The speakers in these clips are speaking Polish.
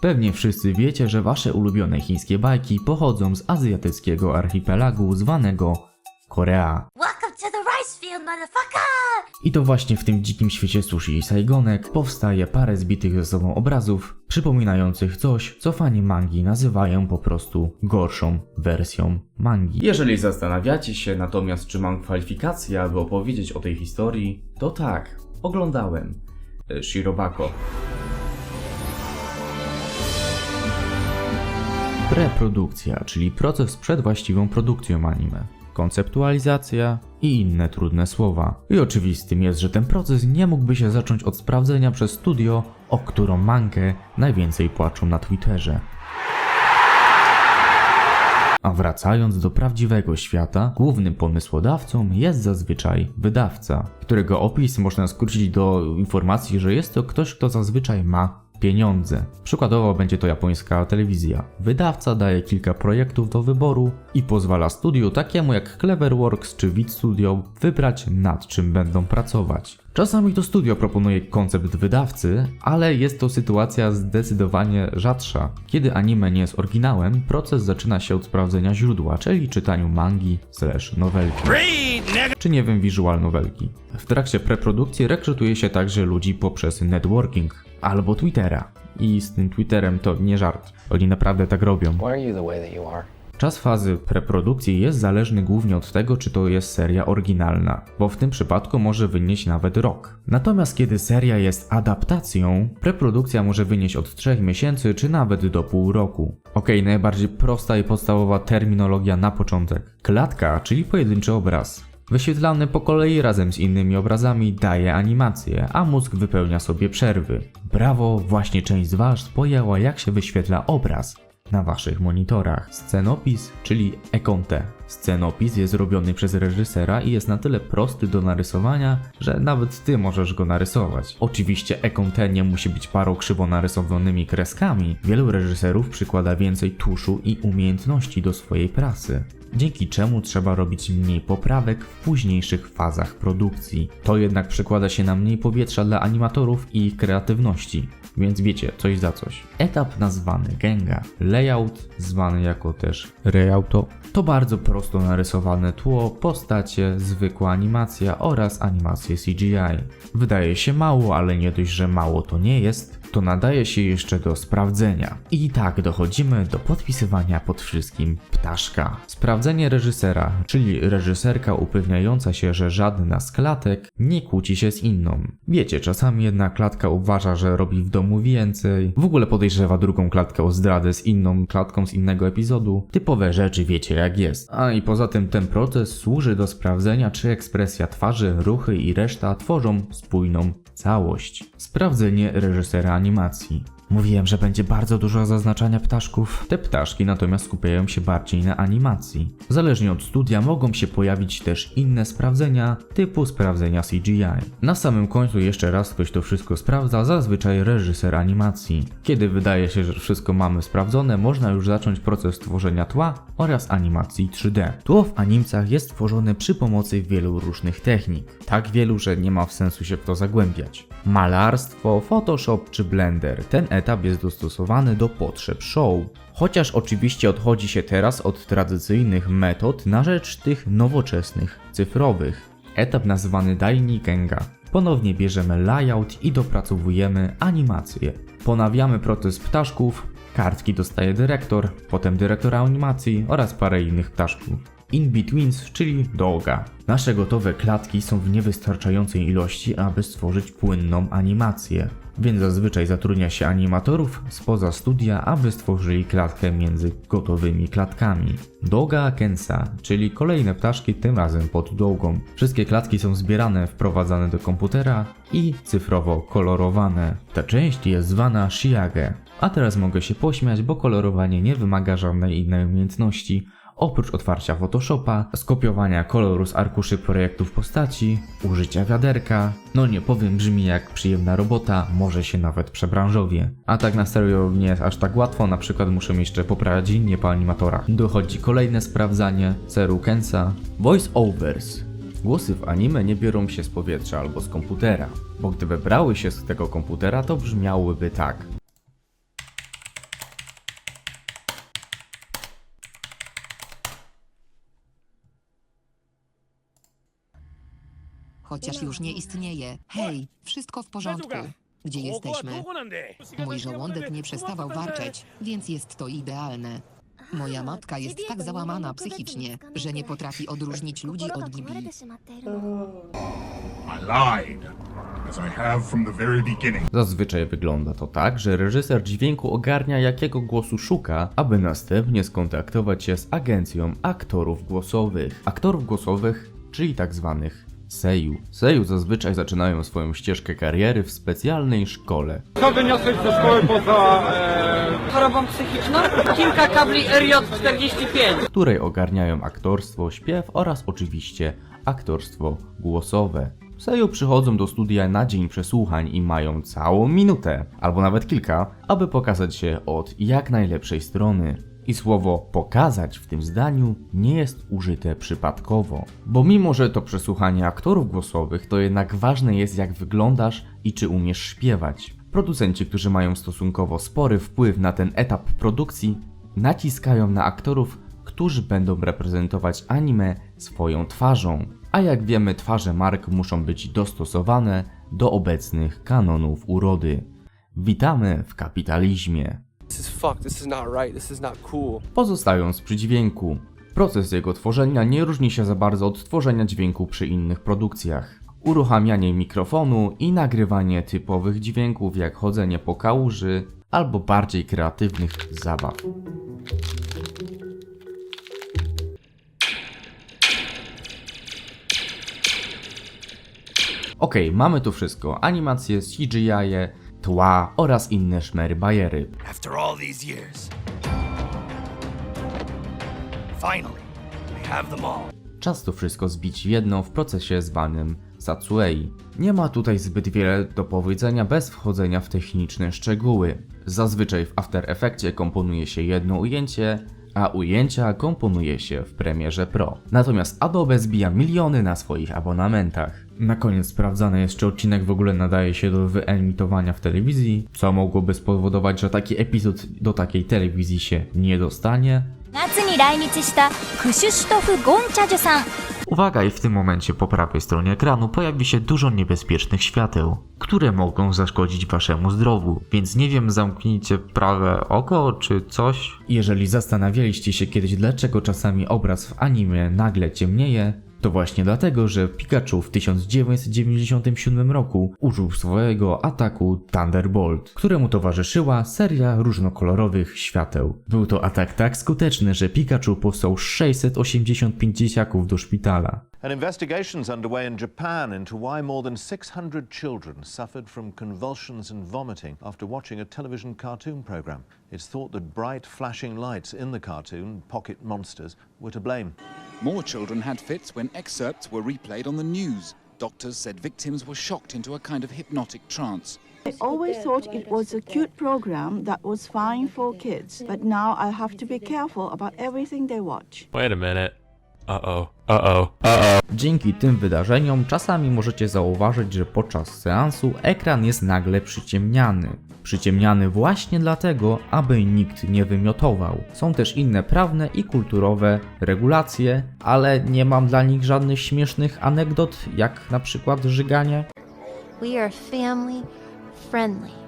Pewnie wszyscy wiecie, że wasze ulubione chińskie bajki pochodzą z azjatyckiego archipelagu zwanego Korea. Welcome to the rice field, motherfucker! I to właśnie w tym dzikim świecie sushi i saigonek powstaje parę zbitych ze sobą obrazów, przypominających coś, co fani mangi nazywają po prostu gorszą wersją mangi. Jeżeli zastanawiacie się natomiast, czy mam kwalifikacje, aby opowiedzieć o tej historii, to tak, oglądałem e, Shirobako. Preprodukcja, czyli proces przed właściwą produkcją anime. Konceptualizacja i inne trudne słowa. I oczywistym jest, że ten proces nie mógłby się zacząć od sprawdzenia przez studio, o którą mangę najwięcej płaczą na Twitterze. A wracając do prawdziwego świata, głównym pomysłodawcą jest zazwyczaj wydawca, którego opis można skrócić do informacji, że jest to ktoś, kto zazwyczaj ma pieniądze. Przykładowo będzie to japońska telewizja. Wydawca daje kilka projektów do wyboru i pozwala studiu takiemu jak Cleverworks czy Vid Studio wybrać nad czym będą pracować. Czasami to studio proponuje koncept wydawcy, ale jest to sytuacja zdecydowanie rzadsza. Kiedy anime nie jest oryginałem, proces zaczyna się od sprawdzenia źródła, czyli czytaniu mangi slash nowelki. Czy nie wiem, visual nowelki. W trakcie preprodukcji rekrutuje się także ludzi poprzez networking albo Twittera. I z tym Twitterem to nie żart. Oni naprawdę tak robią. Czas fazy preprodukcji jest zależny głównie od tego, czy to jest seria oryginalna, bo w tym przypadku może wynieść nawet rok. Natomiast kiedy seria jest adaptacją, preprodukcja może wynieść od 3 miesięcy czy nawet do pół roku. Ok, najbardziej prosta i podstawowa terminologia na początek. Klatka, czyli pojedynczy obraz. Wyświetlany po kolei razem z innymi obrazami daje animację, a mózg wypełnia sobie przerwy. Brawo, właśnie część z Was pojęła jak się wyświetla obraz na waszych monitorach. Scenopis, czyli ekonte. Scenopis jest robiony przez reżysera i jest na tyle prosty do narysowania, że nawet ty możesz go narysować. Oczywiście ekonte nie musi być parą krzywo narysowanymi kreskami. Wielu reżyserów przykłada więcej tuszu i umiejętności do swojej pracy. Dzięki czemu trzeba robić mniej poprawek w późniejszych fazach produkcji. To jednak przekłada się na mniej powietrza dla animatorów i ich kreatywności więc wiecie, coś za coś. Etap nazwany Genga, layout zwany jako też Reyauto, to bardzo prosto narysowane tło, postacie, zwykła animacja oraz animacje CGI. Wydaje się mało, ale nie dość, że mało to nie jest, to nadaje się jeszcze do sprawdzenia. I tak dochodzimy do podpisywania pod wszystkim ptaszka. Sprawdzenie reżysera, czyli reżyserka upewniająca się, że żadna z klatek nie kłóci się z inną. Wiecie, czasami jedna klatka uważa, że robi w domu więcej, w ogóle podejrzewa drugą klatkę o zdradę z inną klatką z innego epizodu. Typowe rzeczy wiecie jak jest. A i poza tym ten proces służy do sprawdzenia, czy ekspresja twarzy, ruchy i reszta tworzą spójną całość. Sprawdzenie reżysera animacji. Mówiłem, że będzie bardzo dużo zaznaczania ptaszków. Te ptaszki natomiast skupiają się bardziej na animacji. Zależnie od studia mogą się pojawić też inne sprawdzenia, typu sprawdzenia CGI. Na samym końcu jeszcze raz ktoś to wszystko sprawdza, zazwyczaj reżyser animacji. Kiedy wydaje się, że wszystko mamy sprawdzone, można już zacząć proces tworzenia tła oraz animacji 3D. Tło w animcach jest tworzone przy pomocy wielu różnych technik. Tak wielu, że nie ma sensu się w to zagłębiać. Malarstwo, Photoshop czy Blender. Ten etap jest dostosowany do potrzeb show. Chociaż oczywiście odchodzi się teraz od tradycyjnych metod na rzecz tych nowoczesnych, cyfrowych. Etap nazwany Daini Genga. Ponownie bierzemy layout i dopracowujemy animację. Ponawiamy proces ptaszków, kartki dostaje dyrektor, potem dyrektor animacji oraz parę innych ptaszków. In-betweens, czyli doga. Nasze gotowe klatki są w niewystarczającej ilości, aby stworzyć płynną animację, więc zazwyczaj zatrudnia się animatorów spoza studia, aby stworzyli klatkę między gotowymi klatkami. Doga Kensa, czyli kolejne ptaszki, tym razem pod długą. Wszystkie klatki są zbierane, wprowadzane do komputera i cyfrowo kolorowane. Ta część jest zwana Shiage. A teraz mogę się pośmiać, bo kolorowanie nie wymaga żadnej innej umiejętności, oprócz otwarcia Photoshopa, skopiowania koloru z arkuszy projektów postaci, użycia wiaderka, no nie powiem brzmi jak przyjemna robota, może się nawet przebranżowie. A tak na serio nie jest aż tak łatwo, na przykład muszę jeszcze poprawiać linię po animatorach. Dochodzi kolejne sprawdzanie, Ceru Kensa, voice overs. Głosy w anime nie biorą się z powietrza albo z komputera, bo gdyby brały się z tego komputera, to brzmiałyby tak. Chociaż już nie istnieje. Hej, wszystko w porządku. Gdzie jesteśmy? Mój żołądek nie przestawał warczeć, więc jest to idealne. Moja matka jest tak załamana psychicznie, że nie potrafi odróżnić ludzi od Bibi. I lied, as I have from the very beginning. Zazwyczaj wygląda to tak, że reżyser dźwięku ogarnia jakiego głosu szuka, aby następnie skontaktować się z agencją aktorów głosowych. Aktorów głosowych, czyli tak zwanych seju. Seju zazwyczaj zaczynają swoją ścieżkę kariery w specjalnej szkole. Co wyniosłeś ze szkoły poza e, chorobą psychiczną? Kilka kabli RJ45. w której ogarniają aktorstwo, śpiew oraz oczywiście aktorstwo głosowe. Seju przychodzą do studia na dzień przesłuchań i mają całą minutę, albo nawet kilka, aby pokazać się od jak najlepszej strony. I słowo pokazać w tym zdaniu nie jest użyte przypadkowo, bo mimo że to przesłuchanie aktorów głosowych, to jednak ważne jest jak wyglądasz i czy umiesz śpiewać. Producenci, którzy mają stosunkowo spory wpływ na ten etap produkcji, naciskają na aktorów, którzy będą reprezentować anime swoją twarzą. A jak wiemy, twarze mark muszą być dostosowane do obecnych kanonów urody. Witamy w kapitalizmie. Pozostając przy dźwięku. Proces jego tworzenia nie różni się za bardzo od tworzenia dźwięku przy innych produkcjach. Uruchamianie mikrofonu i nagrywanie typowych dźwięków jak chodzenie po kałuży albo bardziej kreatywnych zabaw. Okej, mamy tu wszystko. Animacje, CGI, -e, tła oraz inne szmery bajery. After all these years. Finally, have them all. Czas to wszystko zbić w jedno w procesie zwanym Satsuei. Nie ma tutaj zbyt wiele do powiedzenia bez wchodzenia w techniczne szczegóły. Zazwyczaj w After Effectie komponuje się jedno ujęcie, a ujęcia komponuje się w Premierze Pro. Natomiast Adobe zbija miliony na swoich abonamentach. Na koniec sprawdzane jest, czy odcinek w ogóle nadaje się do wyemitowania w telewizji, co mogłoby spowodować, że taki epizod do takiej telewizji się nie dostanie. Uwaga, i w tym momencie po prawej stronie ekranu pojawi się dużo niebezpiecznych świateł, które mogą zaszkodzić waszemu zdrowiu, więc nie wiem, zamknijcie prawe oko czy coś. Jeżeli zastanawialiście się kiedyś, dlaczego czasami obraz w anime nagle ciemnieje, to właśnie dlatego, że Pikachu w 1997 roku użył swojego ataku Thunderbolt, któremu towarzyszyła seria różnokolorowych świateł. Był to atak tak skuteczny, że Pikachu posłał 685 dzieciaków do szpitala. An investigation's underway in Japan into why more than 600 children suffered from convulsions and vomiting after watching a television cartoon program. It's thought that bright flashing lights in the cartoon, Pocket Monsters, were to blame. More children had fits when excerpts were replayed on the news. Doctors said victims were shocked into a kind of hypnotic trance. I always thought it was a cute program that was fine for kids, but now I have to be careful about everything they watch. Wait a minute. Uh oh. Uh oh. Uh oh. Dzięki tym wydarzeniom czasami możecie zauważyć, że podczas seansu ekran jest nagle przyciemniany. Przyciemniany właśnie dlatego, aby nikt nie wymiotował. Są też inne prawne i kulturowe regulacje, ale nie mam dla nich żadnych śmiesznych anegdot, jak na przykład żyganie. We are family friendly.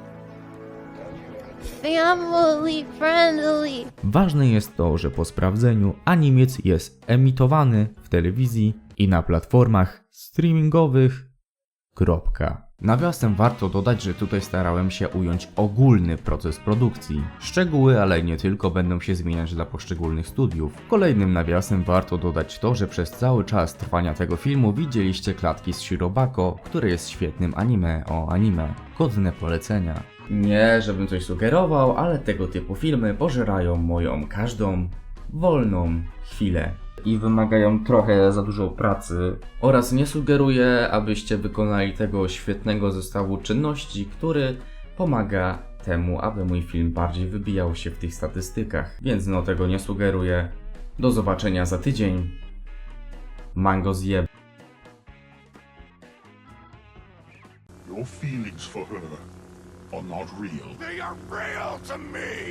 Family friendly. Ważne jest to, że po sprawdzeniu animiec jest emitowany w telewizji i na platformach streamingowych. Kropka. Nawiasem warto dodać, że tutaj starałem się ująć ogólny proces produkcji. Szczegóły, ale nie tylko, będą się zmieniać dla poszczególnych studiów. Kolejnym nawiasem warto dodać to, że przez cały czas trwania tego filmu widzieliście klatki z Shirobako, które jest świetnym anime o anime. Godne polecenia. Nie, żebym coś sugerował, ale tego typu filmy pożerają moją każdą wolną chwilę i wymagają trochę za dużo pracy. Oraz nie sugeruję, abyście wykonali tego świetnego zestawu czynności, który pomaga temu, aby mój film bardziej wybijał się w tych statystykach. Więc no tego nie sugeruję. Do zobaczenia za tydzień. Mango zjeb. Your feelings for her are not real. They are real to me.